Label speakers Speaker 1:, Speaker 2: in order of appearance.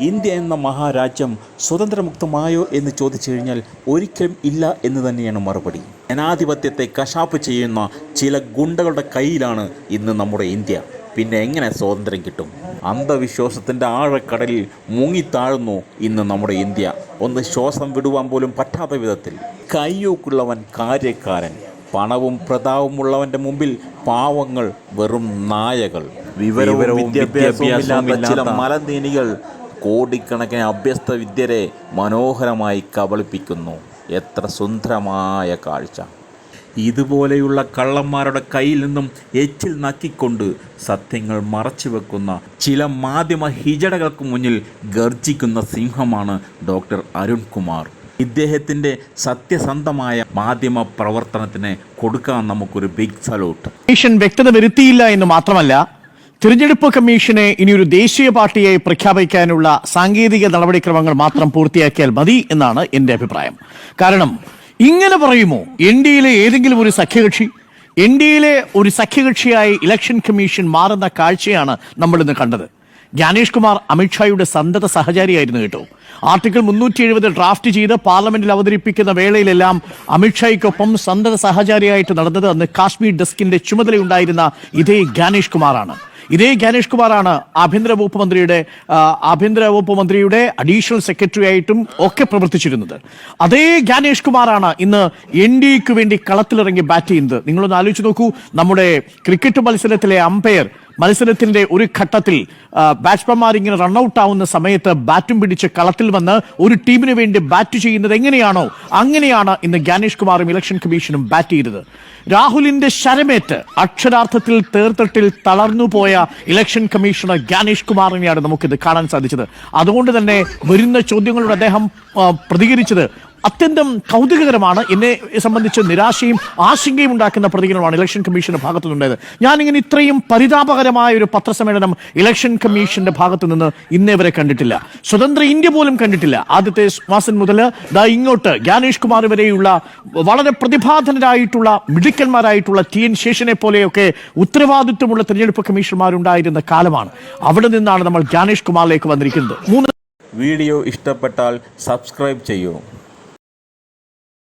Speaker 1: India എന്ന മഹാരാജ്യം സ്വതന്ത്രമുക്തമായോ എന്ന് ചോദിച്ചു കഴിഞ്ഞാൽ ഒരിക്കലും ഇല്ല എന്ന് തന്നെയാണ് മറുപടി. ജനാധിപത്യത്തെ കശാപ്പ് ചെയ്യുന്ന ചില ഗുണ്ടകളുടെ കയ്യിലാണ് ഇന്ന് നമ്മുടെ ഇന്ത്യ. പിന്നെ എങ്ങനെ സ്വാതന്ത്ര്യം കിട്ടും? അന്ധവിശ്വാസത്തിന്റെ ആഴക്കടലിൽ മുങ്ങിത്താഴുന്നു ഇന്ന് നമ്മുടെ ഇന്ത്യ. ഒന്ന് ശ്വാസം വിടുവാൻ പോലും പറ്റാത്ത വിധത്തിൽ. കയ്യൂക്കുള്ളവൻ കാര്യക്കാരൻ. പണവും പ്രതാവുമുള്ളവന്റെ മുമ്പിൽ പാവങ്ങൾ വെറും നായകൾ. വിവരവും വിദ്യാഭ്യാസവും ചില മലനീനികൾ കോടിക്കണക്കിന് അഭ്യസ്ത വിദ്യരെ മനോഹരമായി കബളിപ്പിക്കുന്നു. എത്ര സുന്ദരമായ കാഴ്ച. ഇതുപോലെയുള്ള കള്ളന്മാരുടെ കയ്യിൽ നിന്നും എച്ചിൽ നക്കിക്കൊണ്ട് സത്യങ്ങൾ മറച്ചു വെക്കുന്ന ചില മാധ്യമ ഹിജടകൾക്ക് മുന്നിൽ ഗർജിക്കുന്ന സിംഹമാണ് ഡോക്ടർ അരുൺകുമാർ. ഇദ്ദേഹത്തിന്റെ സത്യസന്ധമായ മാധ്യമ പ്രവർത്തനത്തിന് കൊടുക്കാൻ നമുക്കൊരു ബിഗ് സല്യൂട്ട്
Speaker 2: വ്യക്തത വരുത്തിയില്ല എന്ന് മാത്രമല്ല തിരഞ്ഞെടുപ്പ് കമ്മീഷനെ ഇനിയൊരു ദേശീയ പാർട്ടിയായി പ്രഖ്യാപിക്കാനുള്ള സാങ്കേതിക നടപടിക്രമങ്ങൾ മാത്രം പൂർത്തിയാക്കിയാൽ മതി എന്നാണ് എന്റെ അഭിപ്രായം. കാരണം ഇങ്ങനെ പറയുമോ? എൻ ഡിയിലെ ഏതെങ്കിലും ഒരു സഖ്യകക്ഷി? എൻ ഡിയിലെ ഒരു സഖ്യകക്ഷിയായി ഇലക്ഷൻ കമ്മീഷൻ മാറുന്ന കാഴ്ചയാണ് നമ്മൾ ഇന്ന് കണ്ടത്. ജ്ഞാനേഷ് കുമാർ അമിത്ഷായുടെ സന്തത സഹചാരിയായിരുന്നു കേട്ടോ. ആർട്ടിക്കിൾ മുന്നൂറ്റി എഴുപത് ഡ്രാഫ്റ്റ് ചെയ്ത് പാർലമെന്റിൽ അവതരിപ്പിക്കുന്ന വേളയിലെല്ലാം അമിത്ഷായ്ക്കൊപ്പം സന്തത സഹചാരിയായിട്ട് നടന്നത് അന്ന് കാശ്മീർ ഡെസ്കിന്റെ ചുമതലയുണ്ടായിരുന്ന ഇതേ ജ്ഞാനേഷ് കുമാറാണ്. ഇതേ ഗണേഷ് കുമാറാണ് ആഭ്യന്തര വകുപ്പ് മന്ത്രിയുടെ ആഭ്യന്തര വകുപ്പ് മന്ത്രിയുടെ അഡീഷണൽ സെക്രട്ടറി ആയിട്ടും ഒക്കെ പ്രവർത്തിച്ചിരുന്നത്. അതേ ഗാനേഷ് കുമാറാണ് ഇന്ന് എൻ ഡി എക്ക് വേണ്ടി കളത്തിലിറങ്ങി ബാറ്റ് ചെയ്യുന്നത്. നിങ്ങളൊന്ന് ആലോചിച്ച് നോക്കൂ നമ്മുടെ ക്രിക്കറ്റ് മത്സരത്തിലെ അമ്പയർ മത്സരത്തിന്റെ ഒരു ഘട്ടത്തിൽ ബാറ്റ്സ്മാൻമാർ ഇങ്ങനെ റൺഔട്ട് ആവുന്ന സമയത്ത് ബാറ്റും പിടിച്ച് കളത്തിൽ വന്ന് ഒരു ടീമിന് വേണ്ടി ബാറ്റ് ചെയ്യുന്നത് എങ്ങനെയാണോ അങ്ങനെയാണ് ഇന്ന് ജ്ഞാനേഷ് കുമാറും ഇലക്ഷൻ കമ്മീഷനും ബാറ്റ് ചെയ്തത്. രാഹുലിന്റെ ശരമേറ്റ് അക്ഷരാർത്ഥത്തിൽ തേർത്തട്ടിൽ തളർന്നുപോയ ഇലക്ഷൻ കമ്മീഷണർ ജ്ഞാനേഷ് കുമാറിനെയാണ് നമുക്കിത് കാണാൻ സാധിച്ചത്. അതുകൊണ്ട് തന്നെ വരുന്ന ചോദ്യങ്ങളോട് അദ്ദേഹം പ്രതികരിച്ചത് അത്യന്തം കൗതുകകരമാണ്. എന്നെ സംബന്ധിച്ച് നിരാശയും ആശങ്കയും ഉണ്ടാക്കുന്ന പ്രതികരണമാണ് ഇലക്ഷൻ കമ്മീഷന്റെ ഭാഗത്തു നിന്നുണ്ടായത് ഞാനിങ്ങനെ ഇത്രയും പരിതാപകരമായ ഒരു പത്രസമ്മേളനം ഇലക്ഷൻ കമ്മീഷന്റെ ഭാഗത്തു നിന്ന് ഇന്നേ വരെ കണ്ടിട്ടില്ല. സ്വതന്ത്ര ഇന്ത്യ പോലും കണ്ടിട്ടില്ല. ആദ്യത്തെ മാസൻ മുതൽ ദാ ഇങ്ങോട്ട് ജ്ഞാനേഷ് കുമാർ വരെയുള്ള വളരെ പ്രതിഭാധനരായിട്ടുള്ള മിടുക്കന്മാരായിട്ടുള്ള ടി എൻ ശേഷനെ പോലെയൊക്കെ ഉത്തരവാദിത്വമുള്ള തിരഞ്ഞെടുപ്പ് കമ്മീഷണർമാരുണ്ടായിരുന്ന കാലമാണ്. അവിടെ നിന്നാണ് നമ്മൾ ജ്ഞാനേഷ് കുമാറിലേക്ക് വന്നിരിക്കുന്നത്. മൂന്ന്
Speaker 1: വീഡിയോ ഇഷ്ടപ്പെട്ടാൽ സബ്സ്ക്രൈബ് ചെയ്യൂ.